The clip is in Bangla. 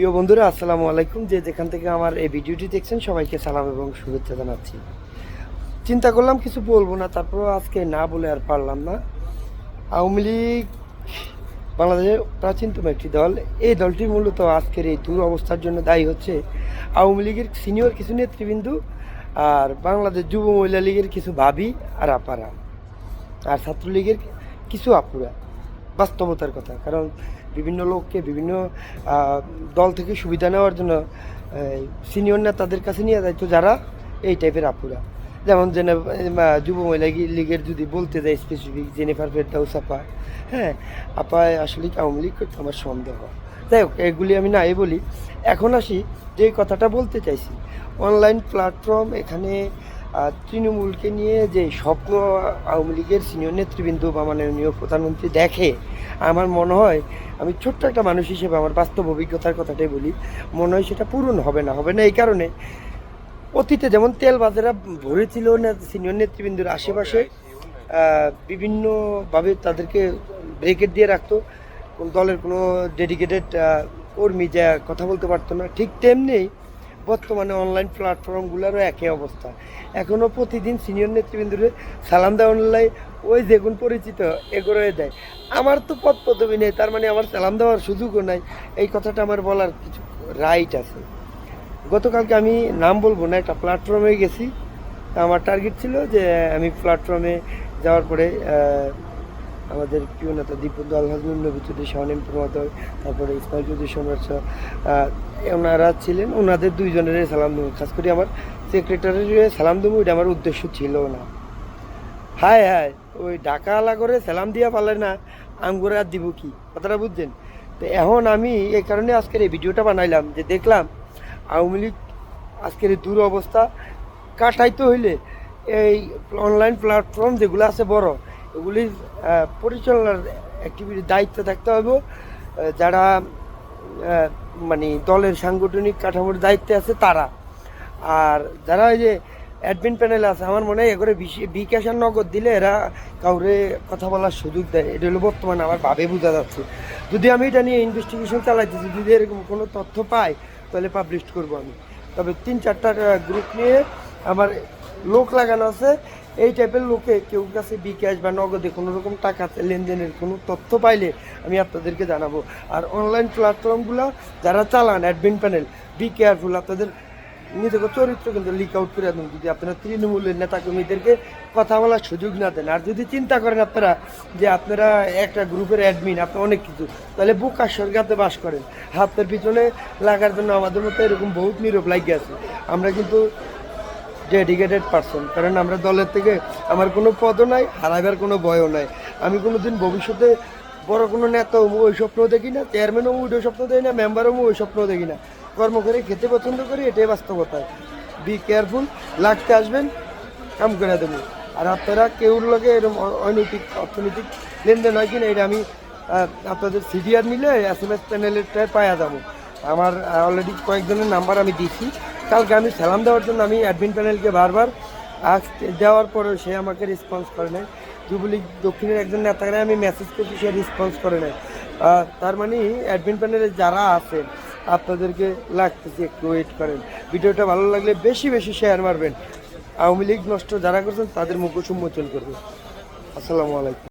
প্রিয় বন্ধুরা, আসসালামু আলাইকুম। যে যেখান থেকে আমার এই ভিডিওটি দেখছেন, সবাইকে সালাম এবং শুভেচ্ছা জানাচ্ছি। চিন্তা করলাম, কিছু বলব না তারপর আজকে না বলে আর পারলাম না। আওয়ামী লীগ, বাংলাদেশের প্রাচীনতম একটি দল। এই দলটি মূলত আজকের এই দুরবস্থার জন্য দায়ী হচ্ছে আওয়ামী লীগের সিনিয়র কিছু নেতৃবৃন্দ আর বাংলাদেশ যুব মহিলা লীগের কিছু ভাবি আর আপারা। আর ছাত্রলীগের কিছু আপুরা। বাস্তবতার কথা, কারণ বিভিন্ন লোককে, বিভিন্ন দল থেকে সুবিধা নেওয়ার জন্য সিনিয়র নেতাদের কাছে নিয়ে যায়। তো যারা এই টাইপের আপুরা। যেমন জেনে যুব মহিলা লীগের যদি বলতে যাই স্পেসিফিক জেনিফার ফেরদাউস আপা হ্যাঁ আপায় আসলে আওয়ামী লীগ করতে আমার সন্দেহ। যাই হোক, এগুলি আমি নাই বলি। এখন আসি, যে কথাটা বলতে চাইছি। অনলাইন প্ল্যাটফর্ম এখানে তৃণমূলকে নিয়ে যে স্বপ্ন আওয়ামী লীগের সিনিয়র নেতৃবৃন্দ বা মাননীয় প্রধানমন্ত্রী দেখে আমার মনে হয় আমি ছোট্ট একটা মানুষ হিসেবে আমার বাস্তব অভিজ্ঞতার কথাটাই বলি, মনে হয় সেটা পূরণ হবে না হবে না এই কারণে। অতীতে যেমন তেল বাজারা ভরেছিল সিনিয়র নেতৃবৃন্দের আশেপাশে বিভিন্নভাবে তাদেরকে ব্রেকেট দিয়ে রাখতো দলের কোনো ডেডিকেটেড কর্মী যা কথা বলতে পারতো না, ঠিক তেমনি বর্তমানে অনলাইন প্ল্যাটফর্মগুলোরও একই অবস্থা। এখনও প্রতিদিন সিনিয়র নেতৃবৃন্দরে সালাম দেওয়া অনলাইন ওই যেগুন পরিচিত এগুলো দেয়। আমার তো পদ পদবি নেই, তার মানে আমার সালাম দেওয়ার সুযোগও নাই। এই কথাটা আমার বলার কিছু রাইট আছে। গতকালকে আমি নাম বলব না, একটা প্ল্যাটফর্মে গেছি। আমার টার্গেট ছিল যে আমি প্ল্যাটফর্মে যাওয়ার পরে আমাদের প্রিয় নেতা দীপক আলহাজ নবী চৌধুরী শাহনিম প্রমাদয় তারপরে ইসমাইল চৌধুরী সম্রাট ওনারা ছিলেন, ওনাদের দুইজনের সালাম দেবো। খাস করে আমার সেক্রেটারির সালাম দেবো আমার উদ্দেশ্য ছিল না। হায় হায়, ওই ঢাকা আলা করে সালাম দিয়া পারলে না, আঙ্গুরে আর দিব কি? কথাটা বুঝছেন? তো এখন আমি এই কারণে আজকের এই ভিডিওটা বানাইলাম, যে দেখলাম আওয়ামী লীগ আজকের এই দূর অবস্থা কাটাইতে হইলে এই অনলাইন প্ল্যাটফর্ম যেগুলো আছে বড় এগুলির পরিচালনার অ্যাক্টিভিটির দায়িত্ব থাকতে হবে। যারা মানে দলের সাংগঠনিক কাঠামোর দায়িত্বে আছে তারা। আর যারা ওই যে অ্যাডমিন প্যানেল আছে, আমার মনে হয় এগুলো বিকাশ আর নগদ দিলে এরা কাউরে কথা বলার সুযোগ দেয় এটা হলো বর্তমানে আমার ভাবে বোঝা যাচ্ছে। যদি আমি এটা নিয়ে ইনভেস্টিগেশন চালাইতেছি, যদি এরকম কোনো তথ্য পাই, তাহলে পাবলিশ করব আমি। তবে তিন চারটা গ্রুপ নিয়ে আমার লোক লাগানো আছে। এই টাইপের লোকে কেউ কাছে বিকাশ বা নগদে কোনো রকম টাকা লেনদেনের কোনো তথ্য পাইলে আমি আপনাদেরকে জানাব। আর অনলাইন প্ল্যাটফর্মগুলো যারা চালান অ্যাডমিন প্যানেল বি কেয়ারফুল আপনাদের নিজেকে চরিত্র কিন্তু লিক আউট করে দেন। যদি আপনারা তৃণমূলের নেতাকর্মীদেরকে কথা বলার সুযোগ না দেন, আর যদি চিন্তা করেন আপনারা যে আপনারা একটা গ্রুপের অ্যাডমিন আপনি অনেক কিছু, তাহলে বুকা স্বর্গাতে বাস করেন। হাতের পিছনে লাগার জন্য আমাদের মতো এরকম বহুত নীরব লাগিয়ে আছে। আমরা কিন্তু ডেডিকেটেড পারসন কারণ আমরা দলের থেকে আমার কোনো পদও নাই, হারাইবার কোনো ভয়ও নাই। আমি কোনো দিন ভবিষ্যতে বড় কোনো নেতা ওই স্বপ্ন দেখি না চেয়ারম্যান ওই স্বপ্ন দেখি না মেম্বার ওই স্বপ্ন দেখি না। কর্ম করে খেতে পছন্দ করি, এটাই বাস্তবতা। বি কেয়ারফুল লাগতে আসবেন, কাম করে দেবো। আর আপনারা কেউর লগে এরকম অনৈতিক, অর্থনৈতিক লেনদেন হয় কিনা, এটা আমি আপনাদের সিডিআর নিলে এস এম এস প্যানেলেরটায় পাওয়া যাব। আমার অলরেডি কয়েকজনের নাম্বার আমি দিছি। কালকে আমি সালাম দেওয়ার জন্য আমি অ্যাডমিন প্যানেলকে বারবার আজ দেওয়ার পরেও সে আমাকে রেসপন্স করে নেয় যুবলীগ দক্ষিণের একজন নেতাকে আমি মেসেজ করছি, সে রেসপন্স করে নেয় তার মানে অ্যাডমিন প্যানেলে যারা আছেন, আপনাদেরকে লাগতেছে একটু ওয়েট করেন। ভিডিওটা ভালো লাগলে বেশি বেশি শেয়ার মারবেন। আওয়ামী লীগ নষ্ট যারা করছেন, তাদের মুখ উন্মোচন করবে আসসালামু আলাইকুম।